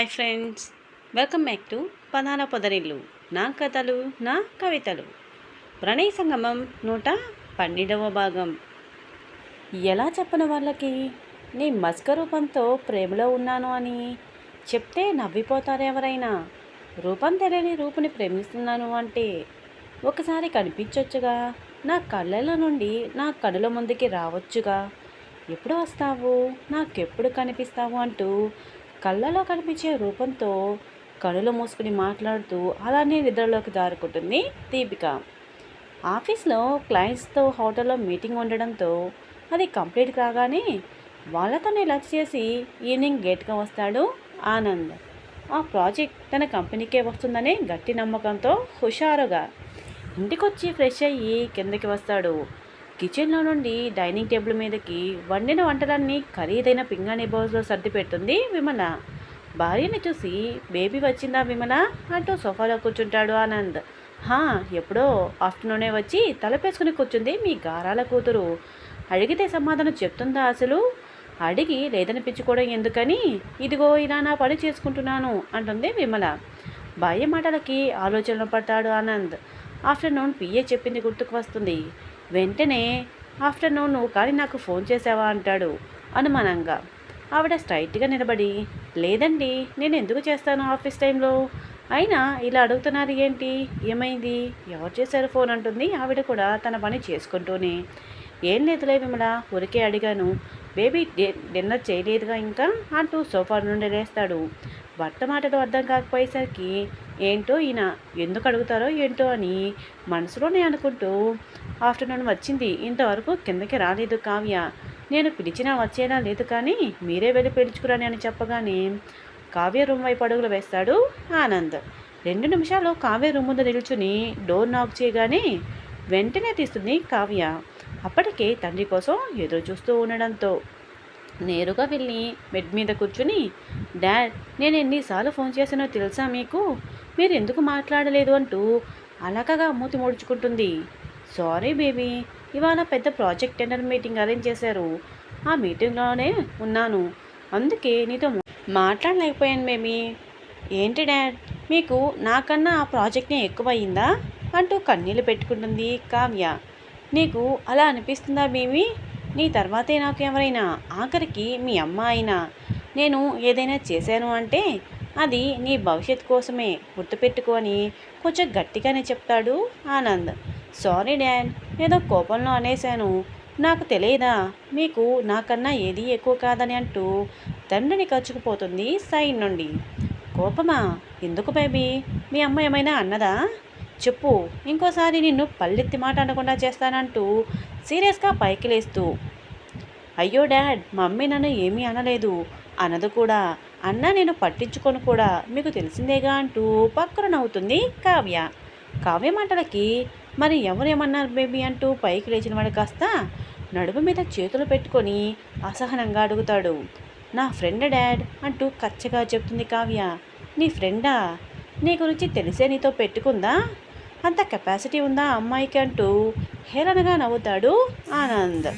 Hi friends welcome back to పదాల పొదరిల్లు. నా కథలు నా కవితలు. ప్రణయ సంగమం నూట పన్నెండవ భాగం. ఎలా చెప్పని వాళ్ళకి? నీ మస్క రూపంతో ప్రేమలో ఉన్నాను అని చెప్తే నవ్విపోతారు ఎవరైనా. రూపం తెలియని రూపుని ప్రేమిస్తున్నాను అంటే ఒకసారి కనిపించొచ్చుగా. నా కళ్ళలో నుండి నా కనుల ముందుకి రావచ్చుగా. ఎప్పుడు వస్తావు? నాకెప్పుడు కనిపిస్తావు అంటూ కళ్ళలో కనిపించే రూపంతో కళ్ళు మూసుకుని మాట్లాడుతూ అలానే నిద్రలోకి దారుకుంటుంది దీపిక. ఆఫీస్లో క్లయింట్స్తో హోటల్లో మీటింగ్ ఉండడంతో అది కంప్లీట్ కాగానే వాళ్ళతోనే లంచ్ చేసి ఈవినింగ్ గేట్గా వస్తాడు ఆనంద్. ఆ ప్రాజెక్ట్ తన కంపెనీకే వస్తుందనే గట్టి నమ్మకంతో హుషారుగా ఇంటికొచ్చి ఫ్రెష్ అయ్యి కిందకి వస్తాడు కిచెన్లో నుండి డైనింగ్ టేబుల్ మీదకి వండిన వంటలన్నీ ఖరీదైన పింగాణి బౌల్స్లో సర్ది పెడుతుంది విమల. భార్యని చూసి బేబీ వచ్చిందా విమల? అంటూ సోఫాలో కూర్చుంటాడు ఆనంద్. హా ఎప్పుడో ఆఫ్టర్నూనే వచ్చి తలపేసుకుని కూర్చుంది మీ గారాల కూతురు. అడిగితే సమాధానం చెప్తుందా అసలు? అడిగి లేదనిపించుకోవడం ఎందుకని? ఇదిగో ఇలా నా పని చేసుకుంటున్నాను అంటుంది విమల. భార్య మాటలకి ఆలోచనలు పడతాడు ఆనంద్. ఆఫ్టర్నూన్ పిఏ చెప్పింది గుర్తుకు వస్తుంది. వెంటనే ఆఫ్టర్నూన్ నువ్వు కానీ నాకు ఫోన్ చేసావా? అంటాడు అనుమానంగా. ఆవిడ స్ట్రైట్గా నిలబడి లేదండి నేను ఎందుకు చేస్తాను ఆఫీస్ టైంలో? అయినా ఇలా అడుగుతున్నారు ఏంటి? ఏమైంది? ఎవరు చేశారు ఫోన్? అంటుంది ఆవిడ కూడా తన పని చేసుకుంటూనే. ఏం లేదులే విమల ఊరికే అడిగాను. బేబీ డిన్నర్ చేయలేదుగా ఇంకా? అంటూ సోఫా నుండి లేస్తాడు. భర్త మాటలు అర్థం కాకపోయేసరికి ఏంటో ఈయన ఎందుకు అడుగుతారో ఏంటో అని మనసులోనే అనుకుంటూ ఆఫ్టర్నూన్ వచ్చింది. ఇంతవరకు కిందకి రాలేదు కావ్య. నేను పిలిచినా వచ్చేలా లేదు కానీ మీరే వెళ్ళి పిలుచుకురాని అని చెప్పగానే కావ్య రూమ్ వైపు అడుగులు వేస్తాడు ఆనంద్. రెండు నిమిషాలు కావ్య రూమ్ ముందు నిల్చుని డోర్ నాక్ చేయగానే వెంటనే తీస్తుంది కావ్య. అప్పటికే తండ్రి కోసం ఎదురు చూస్తూ ఉండడంతో నేరుగా వెళ్ళి బెడ్ మీద కూర్చుని డాడ్ నేను ఎన్నిసార్లు ఫోన్ చేశానో తెలుసా మీకు? మీరు ఎందుకు మాట్లాడలేదు? అంటూ అలకగా మూతి ముడుచుకుంటుంది. సారీ బేబీ ఇవాళ పెద్ద ప్రాజెక్ట్ టెండర్ మీటింగ్ అరేంజ్ చేశారు. ఆ మీటింగ్లోనే ఉన్నాను. అందుకే నీతో మాట్లాడలేకపోయాను బేబీ ఏంటి డాడ్? మీకు నాకన్నా ఆ ప్రాజెక్ట్ని ఎక్కువయిందా అంటూ కన్నీళ్ళు పెట్టుకుంటుంది కావ్య. నీకు అలా అనిపిస్తుందా బేబీ నీ తర్వాతే నాకు ఎవరైనా ఆఖరికి మీ అమ్మ అయినా. నేను ఏదైనా చేశాను అంటే అది నీ భవిష్యత్ కోసమే గుర్తుపెట్టుకొని కొంచెం గట్టిగానే చెప్తాడు ఆనంద్. సారీ డాడ్ ఏదో కోపంలో అనేశాను. నాకు తెలియదా మీకు నాకన్నా ఏది ఎక్కువ కాదని అంటూ తండ్రిని కరుచుకుపోతుంది సైడ్ నుండి. కోపమా? ఎందుకు బేబీ? మీ అమ్మ ఏమైనా అన్నదా? చెప్పు ఇంకోసారి నిన్ను పల్లెత్తి మాట అనకుండా చేస్తానంటూ సీరియస్గా పైకి లేస్తూ. అయ్యో డాడ్ మమ్మీ నన్ను ఏమీ అనలేదు. అనదు కూడా. అన్న నేను పట్టించుకొని కూడా. మీకు తెలిసిందేగా అంటూ పక్కన నవ్వుతుంది కావ్య. కావ్య మాటలకి మరి ఎవరేమన్నారు బేబీ అంటూ పైకి లేచిన వాడు కాస్త నడుము మీద చేతులు పెట్టుకొని అసహనంగా అడుగుతాడు. నా ఫ్రెండ్ డాడ్ అంటూ కచ్చగా చెప్తుంది కావ్య. నీ ఫ్రెండా? నీ గురించి తెలిసే నీతో పెట్టుకుందా? అంత కెపాసిటీ ఉందా అమ్మాయికి అంటూ హేళనగా నవ్వుతాడు ఆనంద్.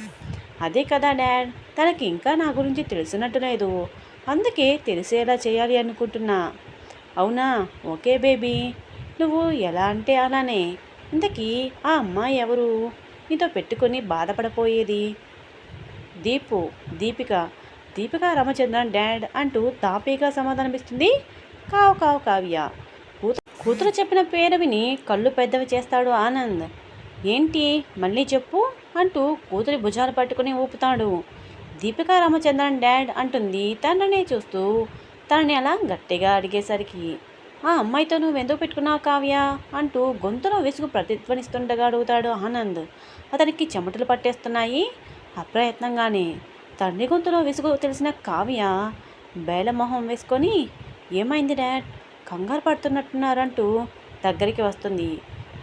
అదే కదా డాడ్ తనకి ఇంకా నా గురించి తెలిసినట్టు లేదు. అందుకే తెలిసేలా చేయాలి అనుకుంటున్నా. అవునా? Okay baby. నువ్వు ఎలా అంటే అలానే. ఇంతకీ ఆ అమ్మాయి ఎవరు? నీతో పెట్టుకొని బాధపడపోయేది. దీపు దీపిక. దీపిక రామచంద్రన్ డాడ్ అంటూ తాపీగా సమాధానమిస్తుంది. కావు కావు కావ్య. కూతురు కూతురు చెప్పిన పేరు విని కళ్ళు పెద్దవి చేస్తాడు ఆనంద్. ఏంటి? మళ్ళీ చెప్పు అంటూ కూతురి భుజాలు పట్టుకుని ఊపుతాడు. దీపికా రామచంద్రన్ డాడ్ అంటుంది తండ్రినే చూస్తూ తనని అలా గట్టిగా అడిగేసరికి ఆ అమ్మాయితో నువ్వు ఎందుకు పెట్టుకున్నావు కావ్య? అంటూ గొంతులో విసుగు ప్రతిధ్వనిస్తుండగా అడుగుతాడు ఆనంద్. అతనికి చెమటలు పట్టేస్తున్నాయి. అప్రయత్నంగానే తండ్రి గొంతులో విసుగు తెలిసిన కావ్య బేలమొహం వేసుకొని ఏమైంది డాడ్? కంగారు పడుతున్నట్టున్నారంటూ దగ్గరికి వస్తుంది.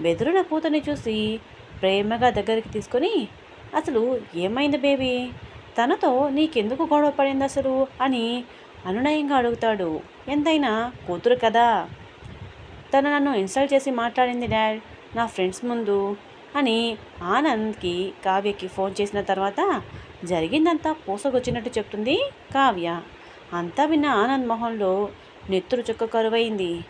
బెదురున పూతని చూసి ప్రేమగా దగ్గరికి తీసుకొని అసలు ఏమైంది బేబీ? తనతో నీకెందుకు గొడవ పడింది అసలు అని అనునయంగా అడుగుతాడు ఎంతైనా కూతురు కదా? తను నన్ను ఇన్సల్ట్ చేసి మాట్లాడింది డాడ్. నా ఫ్రెండ్స్ ముందు అని ఆనంద్కి కావ్యకి ఫోన్ చేసిన తర్వాత జరిగిందంతా పూసగొచ్చినట్టు చెప్తుంది కావ్య. అంతా విన్న ఆనంద్ మొహంలో నెత్తురు చుక్క కరువైంది.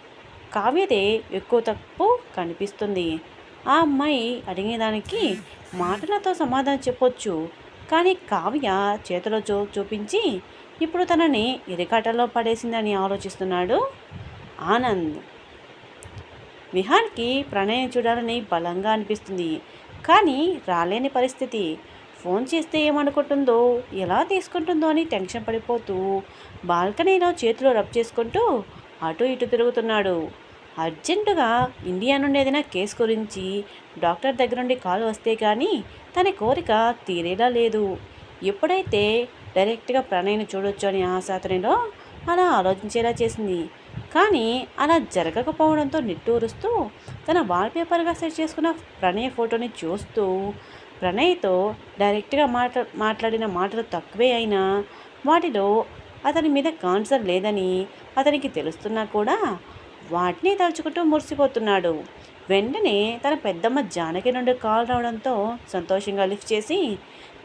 కావ్యదే ఎక్కువ తప్పు కనిపిస్తుంది. ఆ అమ్మాయి అడిగేదానికి మాటలతో సమాధానం చెప్పొచ్చు. కానీ కావ్య చేతిలో చూ చూపించి ఇప్పుడు తనని ఇరికాటలో పడేసిందని ఆలోచిస్తున్నాడు ఆనంద్. విహాన్కి ప్రణయం చూడాలని బలంగా అనిపిస్తుంది. కానీ రాలేని పరిస్థితి. ఫోన్ చేస్తే ఏమనుకుంటుందో ఎలా తీసుకుంటుందో అని టెన్షన్ పడిపోతూ బాల్కనీలో చేతిలో రబ్ చేసుకుంటూ అటు ఇటు తిరుగుతున్నాడు. అర్జెంటుగా ఇండియా నుండి ఏదైనా కేసు గురించి డాక్టర్ దగ్గర నుండి కాల్ వస్తే కానీ తన కోరిక తీరేలా లేదు. ఎప్పుడైతే డైరెక్ట్గా ప్రణయ్ని చూడొచ్చు అని ఆశ అతనిలో అలా ఆలోచించేలా చేసింది. కానీ అలా జరగకపోవడంతో నిట్టూరుస్తూ తన వాల్పేపర్గా సెట్ చేసుకున్న ప్రణయ్ ఫోటోని చూస్తూ ప్రణయ్తో డైరెక్ట్గా మాట్లా మాట్లాడిన మాటలు తక్కువే అయినా వాటిలో అతని మీద కాన్సర్ లేదని అతనికి తెలుస్తున్నా కూడా వాటిని తలుచుకుంటూ మురిసిపోతున్నాడు. వెంటనే తన పెద్దమ్మ జానకి నుండి కాల్ రావడంతో సంతోషంగా లిఫ్ట్ చేసి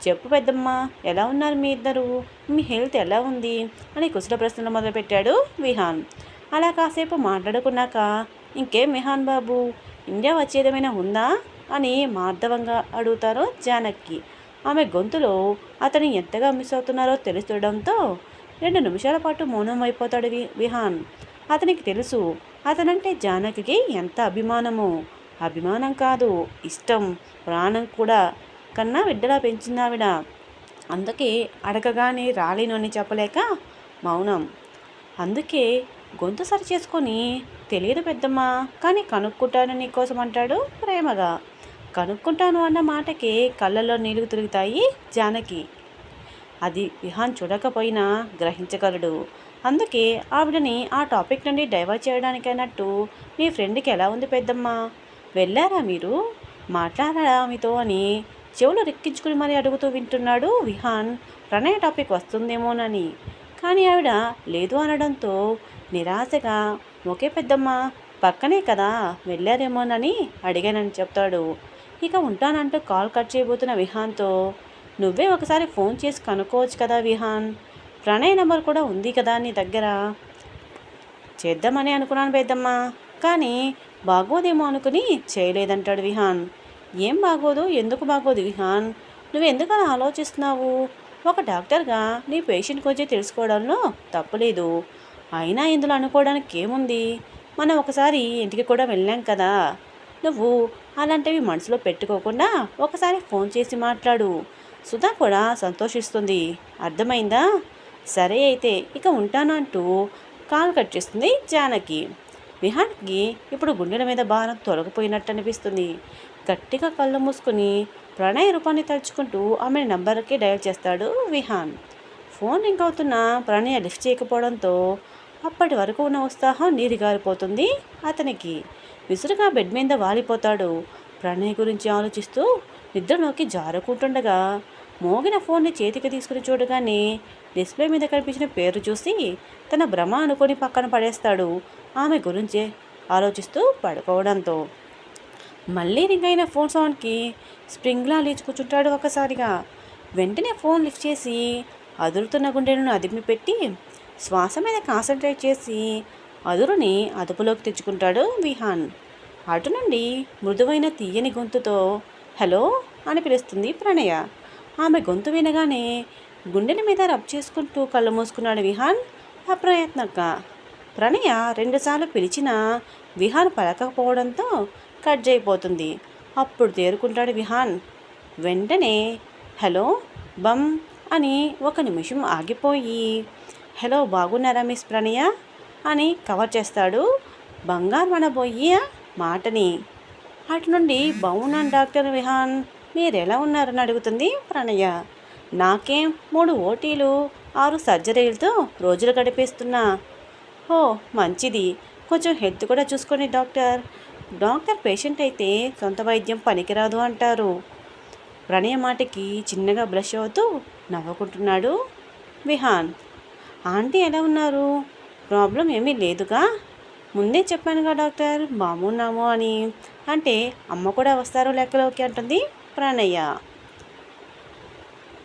చెప్పు పెద్దమ్మ ఎలా ఉన్నారు మీ ఇద్దరు? మీ హెల్త్ ఎలా ఉంది? అని కుశల ప్రశ్నలు మొదలుపెట్టాడు విహాన్. అలా కాసేపు మాట్లాడుకున్నాక ఇంకేం విహాన్ బాబు? ఇండియా వచ్చేదేమైనా ఉందా? అని మార్ధవంగా అడుగుతారు జానక్కి ఆమె గొంతులో అతని ఎంతగా మిస్ అవుతున్నారో తెలుస్తుండడంతో రెండు నిమిషాల పాటు మౌనం అయిపోతాడు వి విహాన్. అతనికి తెలుసు అతనంటే జానకి ఎంత అభిమానమో. అభిమానం కాదు ఇష్టం ప్రాణం కూడా. కన్నా బిడ్డలా పెంచిందావిడ. అందుకే అడగగానే రాలేను అని చెప్పలేక మౌనం. అందుకే గొంతు సరి చేసుకొని తెలియదు పెద్దమ్మ కానీ కనుక్కుంటాను నీకోసం అంటాడు ప్రేమగా. కనుక్కుంటాను అన్న మాటకి కళ్ళల్లో నీళ్ళు తిరుగుతాయి జానకి. అది విహాన్ చూడకపోయినా గ్రహించగలడు. అందుకే ఆవిడని ఆ టాపిక్ నుండి డైవర్ట్ చేయడానికి అన్నట్టు మీ ఫ్రెండ్కి ఎలా ఉంది పెద్దమ్మ? వెళ్ళారా మీరు? మాట్లాడారా మీతో అని చెవులు రెక్కించుకుని మరీ అడుగుతూ వింటున్నాడు విహాన్. ప్రణయ టాపిక్ వస్తుందేమోనని. కానీ ఆవిడ లేదు అనడంతో నిరాశగా ఒకే పెద్దమ్మ పక్కనే కదా వెళ్ళారేమోనని అడిగానని చెప్తాడు. ఇక ఉంటానంటూ కాల్ కట్ చేయబోతున్న విహాన్తో నువ్వే ఒకసారి ఫోన్ చేసి కనుక్కోవచ్చు కదా విహాన్. ప్రణయ్ నెంబర్ కూడా ఉంది కదా నీ దగ్గర. చేద్దామని అనుకున్నాను పెద్దమ్మ. కానీ బాగోదేమో అనుకుని చేయలేదంటాడు విహాన్. ఏం బాగోదు ఎందుకు బాగోదు? విహాన్ నువ్వు ఎందుకని ఆలోచిస్తున్నావు? ఒక డాక్టర్గా నీ పేషెంట్ గురించి తెలుసుకోవడంలో తప్పులేదు. అయినా ఇందులో అనుకోవడానికి ఏముంది? మనం ఒకసారి ఇంటికి కూడా వెళ్ళాం కదా. నువ్వు అలాంటివి మనసులో పెట్టుకోకుండా ఒకసారి ఫోన్ చేసి మాట్లాడు. సుధా కూడా సంతోషిస్తుంది. అర్థమైందా? సరే అయితే ఇక ఉంటాను అంటూ కాల్ కట్ చేస్తుంది జానకి. విహాన్కి ఇప్పుడు గుండెల మీద భారం తొలగిపోయినట్టు అనిపిస్తుంది. గట్టిగా కళ్ళు మూసుకుని ప్రణయ్ రూపాన్ని తలుచుకుంటూ ఆమె నంబర్కి డయల్ చేస్తాడు విహాన్. ఫోన్ రింగ్ అవుతున్న ప్రణయ్ లిఫ్ట్ చేయకపోవడంతో అప్పటి వరకు ఉన్న ఉత్సాహం నీరుగారిపోతుంది అతనికి. విసురుగా బెడ్ మీద వాలిపోతాడు. ప్రణయ్ గురించి ఆలోచిస్తూ నిద్రలోకి జారుకుంటుండగా మోగిన ఫోన్ని చేతికి తీసుకుని చూడగానే డిస్ప్లే మీద కనిపించిన పేరు చూసి తన భ్రమ అనుకొని పక్కన పడేస్తాడు. ఆమె గురించే ఆలోచిస్తూ పడుకోవడంతో మళ్ళీ రింగ్ అయిన ఫోన్ సౌండ్కి స్ప్రింగ్లా లేచి కూర్చుంటాడు ఒకసారిగా వెంటనే ఫోన్ లిఫ్ట్ చేసి అదురుతున్న గుండెలను అదిమి పెట్టి శ్వాస మీద కాన్సన్ట్రేట్ చేసి అదురుని అదుపులోకి తెచ్చుకుంటాడు విహాన్. అటు నుండి మృదువైన తీయని గొంతుతో హలో అని పిలుస్తుంది ప్రణయ. ఆమె గొంతు వినగానే గుండెల మీద రబ్ చేసుకుంటూ కళ్ళు మూసుకున్నాడు విహాన్. అప్రయత్నంగా ప్రణయ రెండుసార్లు పిలిచినా విహాన్ పలకపోవడంతో కట్ అయిపోతుంది అప్పుడు తేరుకుంటాడు విహాన్. వెంటనే హలో బమ్ అని ఒక నిమిషం ఆగిపోయి హలో బాగున్నారా మిస్ ప్రణయ? అని కవర్ చేస్తాడు బంగారు మనబోయి మాటని. అటు నుండి బాగున్నాను డాక్టర్ విహాన్ మీరు ఎలా ఉన్నారని అడుగుతుంది ప్రణయ. నాకేం మూడు ఓటీలు ఆరు సర్జరీలతో రోజులు గడిపేస్తున్నా. ఓ మంచిది. కొంచెం హెల్త్ కూడా చూసుకోండి డాక్టర్. డాక్టర్ పేషెంట్ అయితే సొంత వైద్యం పనికిరాదు అంటారు. ప్రణయ మాటకి చిన్నగా బ్రష్ అవుతూ నవ్వుకుంటున్నాడు విహాన్. ఆంటీ ఎలా ఉన్నారు? ప్రాబ్లం ఏమీ లేదుగా? ముందే చెప్పానుగా డాక్టర్ బాగున్నాము అని. అంటే అమ్మ కూడా వస్తారు లెక్కలోకి అంటుంది Pranaya.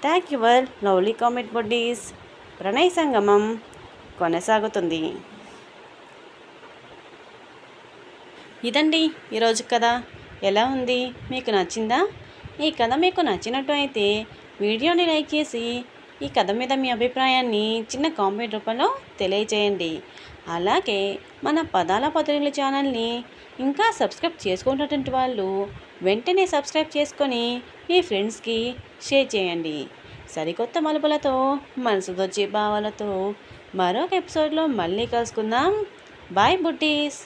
Thank your lovely comment buddies. Pranay సంగమం కొనసాగుతుంది. ఇదండి ఈరోజు కథ. ఎలా ఉంది? మీకు నచ్చిందా? ఈ కథ మీకు నచ్చినట్టు అయితే వీడియోని లైక్ చేసి ఈ కథ మీద మీ అభిప్రాయాన్ని చిన్న కామెంట్ రూపంలో తెలియజేయండి అలాగే మన పదాల పదవుల ఛానల్ని ఇంకా సబ్స్క్రైబ్ చేసుకున్నటువంటి వాళ్ళు వెంటనే సబ్స్క్రైబ్ చేసుకొని మీ ఫ్రెండ్స్కి షేర్ చేయండి. సరికొత్త మలుపులతో మనసు దొచ్చే భావాలతో మరొక ఎపిసోడ్లో మళ్ళీ కలుసుకుందాం. Bye buddies!